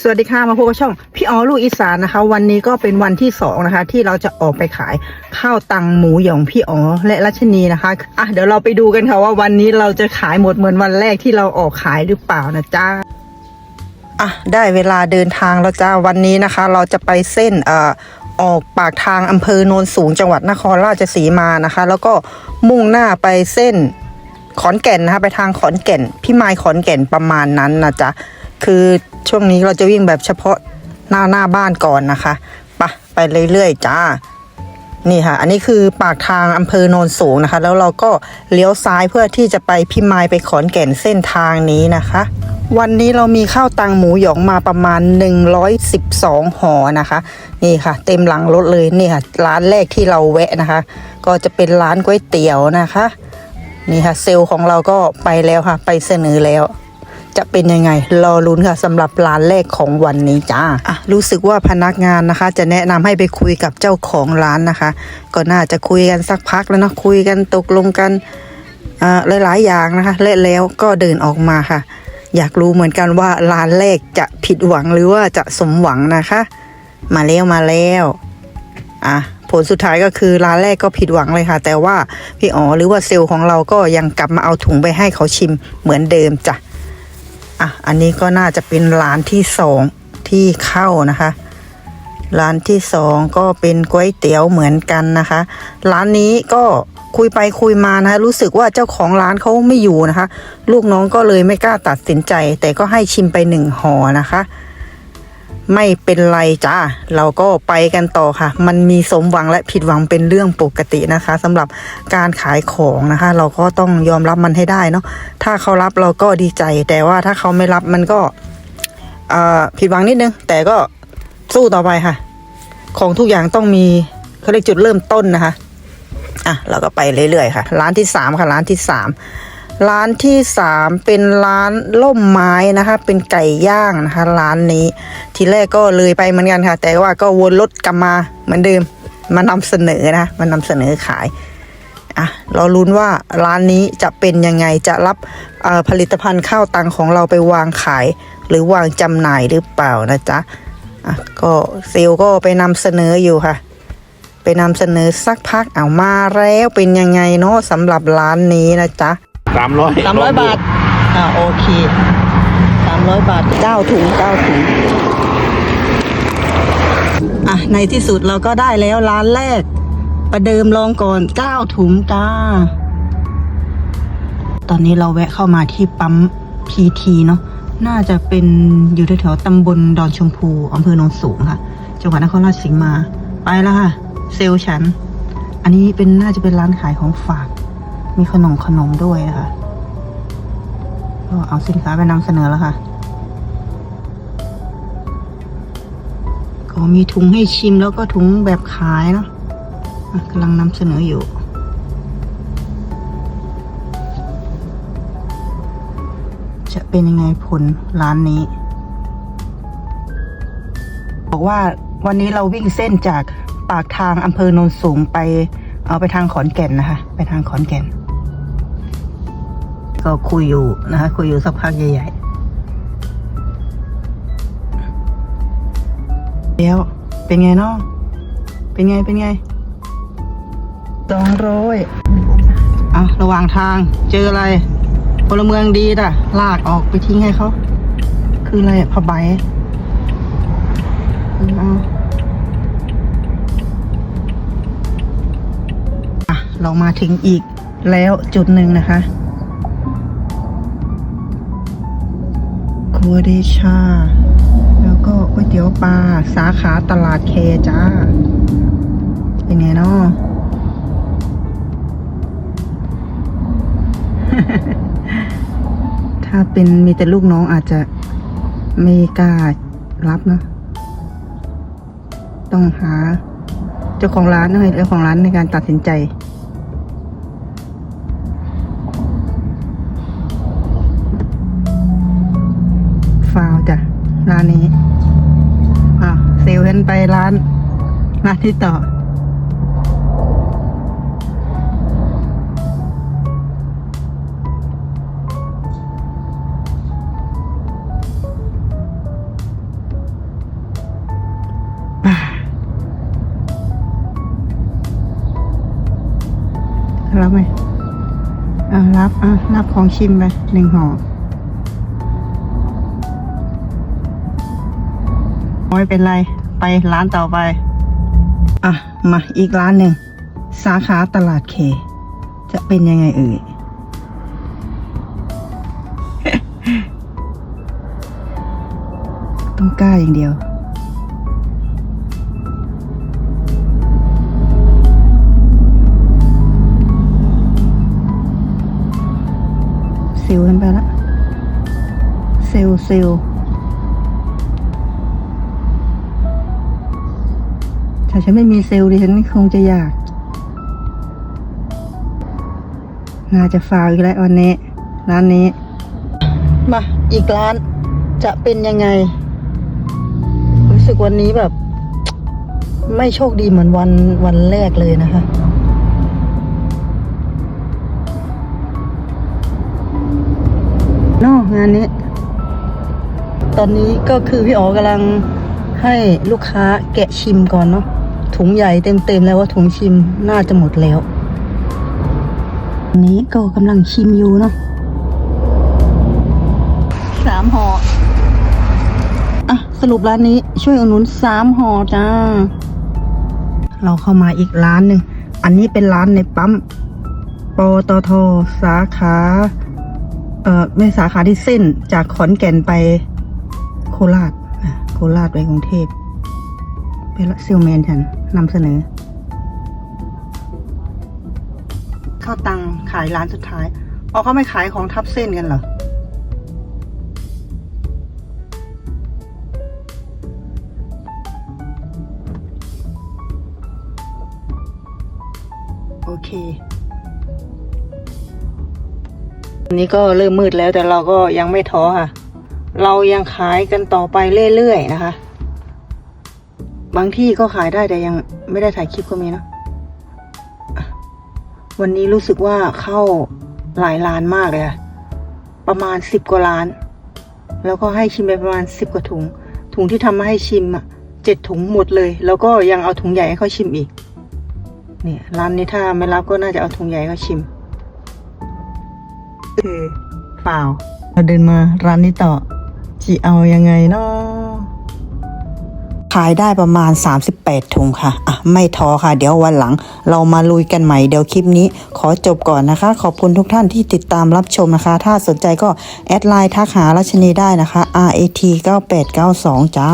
สวัสดีค่ะมาพบกับช่องพี่อ๋อลูกอีสานนะคะ วันนี้ก็เป็นวันที่สองนะคะ ที่เราจะออกไปขายข้าวตังหมูหยองพี่อ๋อและรัชนีนะคะอะเดี๋ยวเราไปดูกันค่ะว่าวันนี้เราจะขายหมดเหมือนวันแรกที่เราออกขายหรือเปล่านะจ้าอะได้เวลาเดินทางแล้วจ้าวันนี้นะคะ เราจะไปเส้นเอ่อออกปากทางอำเภอโนนสูงจังหวัดนครราชสีมานะคะ แล้วก็มุ่งหน้าไปเส้นขอนแก่นนะคะ ไปทางขอนแก่นพี่ไมายขอนแก่นประมาณนั้นนะจ๊ะคือ ช่วงนี้เราจะวิ่งแบบเฉพาะหน้าหน้าบ้านก่อนนะคะไปะไปเรื่อยๆจ้า นี่ค่ะ อันนี้คือปากทางอำเภอโนนสูงนะคะ แล้วเราก็เลี้ยวซ้ายเพื่อที่จะไปพี่มายไปขอนแก่นเส้นทางนี้นะคะ วันนี้เรามีข้าวตังหมูหยองมาประมาณ 112ห่อนะคะ นี่ค่ะ เต็มหลังรถเลยนี่ค่ะ ร้านแรกที่เราแวะนะคะ ก็จะเป็นร้านก๋วยเตี๋ยวนะคะ นี่ค่ะเซลล์ของเราก็ไปแล้วค่ะ ไปเสนอแล้ว จะเป็นยังไง รอลุ้นค่ะสำหรับร้านแรกของวันนี้จ้าอะรู้สึกว่าพนักงานนะคะ จะแนะนำให้ไปคุยกับเจ้าของร้านนะคะ ก็น่าจะคุยกันสักพักแล้วเนะคุยกันตกลงกันอ่าหลายๆอย่างนะคะและแล้วก็เดินออกมาค่ะ อยากรู้เหมือนกันว่าร้านแรกจะผิดหวังหรือว่าจะสมหวังนะคะ มาแล้วมาแล้วอะผลสุดท้ายก็คือร้านแรกก็ผิดหวังเลยค่ะ แต่ว่าพี่อ๋อหรือว่าเซลล์ของเราก็ยังกลับมาเอาถุงไปให้เขาชิมเหมือนเดิมจ้ะ อะอันนี้ก็น่าจะเป็นร้านที่สองที่เข้านะคะ ร้านที่สองก็เป็นก๋วยเตี๋ยวเหมือนกันนะคะ ร้านนี้ก็คุยไปคุยมานะคะรู้สึกว่าเจ้าของร้านเขาไม่อยู่นะคะ ลูกน้องก็เลยไม่กล้าตัดสินใจ แต่ก็ให้ชิมไปหนึ่งห่อนะคะ ไม่เป็นไรจ้าเราก็ไปกันต่อค่ะ มันมีสมหวังและผิดหวังเป็นเรื่องปกตินะคะสำหรับการขายของนะคะ เราก็ต้องยอมรับมันให้ได้เนาะถ้าเขารับเราก็ดีใจ แต่ว่าถ้าเขาไม่รับมันก็ผิดหวังนิดนึง แต่ก็สู้ต่อไปค่ะ ของทุกอย่างต้องมีเขาเรียกจุดเริ่มต้นนะคะอะเราก็ไปเรื่อยๆค่ะ ร้านที่สามค่ะร้านที่สาม ร้านที่สามเป็นร้านล่มไม้นะคะ เป็นไก่ย่างนะคะ ร้านนี้ ทีแรกก็เลยไปเหมือนกันค่ะ แต่ว่าก็วนรถกลับมาเหมือนเดิมมานำเสนอนะมานำเสนอขายอะเราลุ้นว่าร้านนี้จะเป็นยังไงจะรับผลิตภัณฑ์ข้าวตังของเราไปวางขาย หรือวางจำหน่ายหรือเปล่านะจ๊ะอะก็เซลลก็ไปนำเสนออยู่ค่ะ ไปนำเสนอสักพักเอามาแล้วเป็นยังไงเนาะสำหรับร้านนี้นะจ๊ะ สามร้อยสามร้อยบาท อ่าโอเคสามร้อยบาทเก้าถุงเก้าถุง อะ ในที่สุดเราก็ได้แล้วร้านแรก ประเดิมลองก่อนเก้าถุงจ้า ตอนนี้เราแวะเข้ามาที่ปั๊มพีทีเนาะ น่าจะเป็นอยู่แถวๆตำบลดอนชมพูอำเภอโนนสูงค่ะ จังหวัดนครราชสีมา ไปแล้วค่ะ เซลลฉัน อันนี้เป็นน่าจะเป็นร้านขายของฝาก มีขนมขนมด้วยนะคะก็เอาสินค้าไปนำเสนอแล้วค่ะ ก็มีถุงให้ชิมแล้วก็ถุงแบบขายเนาะอะกำลังนำเสนออยู่จะเป็นยังไงผลร้านนี้ บอกว่าวันนี้เราวิ่งเส้นจากปากทางอำเภอโนนสูงไป เอาไปทางขอนแก่นนะคะ ไปทางขอนแก่น ก็คุยอยู่นะคะคุยอยู่สักพักใหญ่ๆแล้วเป็นไงน้องเป็นไงเป็นไงสองร้อยอะระหว่างทางเจออะไรพลเมืองดีน่ะ ลากออกไปทิ้งให้เขา คืออะไรอะผ้าใบเอาอะเรามาถึงอีกแล้วจุดหนึ่งนะคะ ครัวเดชา แล้วก็ก๋วยเตี๋ยวปลาสาขาตลาดเคจ้า เป็นไงเนาะถ้าเป็นมีแต่ลูกน้องอาจจะไม่กล้ารับเนาะต้องหา เจ้าของร้านต้องให้เจ้าของร้านในการตัดสินใจ นี้อะเซลกันไปร้านร้านที่ต่อรับไหมอ่ารับอ่ารับของชิมไปหนึ่งห่อ ไม่เป็นไรไปร้านต่อไป อะ มาอีกร้านหนึ่ง สาขาตลาดเค จะเป็นยังไงเอ่ยต้องกล้าอย่างเดียวเซลล์กันไปละเซลล์เซล ถ้าฉันไม่มีเซลล์ดิฉันคงจะอยาก น่าจะฟาวอีกแล้ววันนี้ ร้านนี้ มา อีกร้านจะเป็นยังไง รู้สึกวันนี้แบบ ไม่โชคดีเหมือนวันวันแรกเลยนะคะนอกงานนี้ ตอนนี้ก็คือพี่อ๋อกำลังให้ลูกค้าแกะชิมก่อนเนาะ ถุงใหญ่เต็มๆแล้วว่าถุงชิมน่าจะหมดแล้ว นี้ก็กำลังชิมอยู่เนาะสามห่ออะสรุปร้านนี้ช่วยอุดหนุนสามห่อจ้า เราเข้ามาอีกร้านหนึ่ง อันนี้เป็นร้านในปั๊มปตทสาขา เอ่อไม่สาขาที่เส้นจากขอนแก่นไปโคราชอะโคราชไปกรุงเทพ เป็นซิลแมนฉันนำเสนอ ข้าวตังขายร้านสุดท้ายอ๋อเขาไม่ขายของทับเส้นกันเหรอโอเควันนี้ก็เริ่มมืดแล้วแต่เราก็ยังไม่ท้อค่ะ เรายังขายกันต่อไปเรื่อยๆนะคะ บางที่ก็ขายได้แต่ยังไม่ได้ถ่ายคลิปก็มีเนะวันนี้รู้สึกว่าเข้าหลายร้านมากเลยค่ะประมาณสิบกว่าร้าน แล้วก็ให้ชิมไปประมาณสิบกว่าถุง ถุงที่ทำมาให้ชิมอะเจ็ดถุงหมดเลย แล้วก็ยังเอาถุงใหญ่ให้เขาชิมอีก เนี่ยร้านนี้ถ้าไม่รับก็น่าจะเอาถุงใหญ่เขาชิมคือเปล่าเราเดินมาร้านนี้ต่อจีเอายังไงเนาะ ขายได้ประมาณ 38 ถุงค่ะ อะ ไม่ท้อค่ะ เดี๋ยววันหลัง เรามาลุยกันใหม่ เดี๋ยวคลิปนี้ ขอจบก่อนนะคะ ขอบคุณทุกท่านที่ติดตามรับชมนะคะ ถ้าสนใจก็แอดไลน์ทักหารัชนีได้นะคะ R A T 9892 จ้า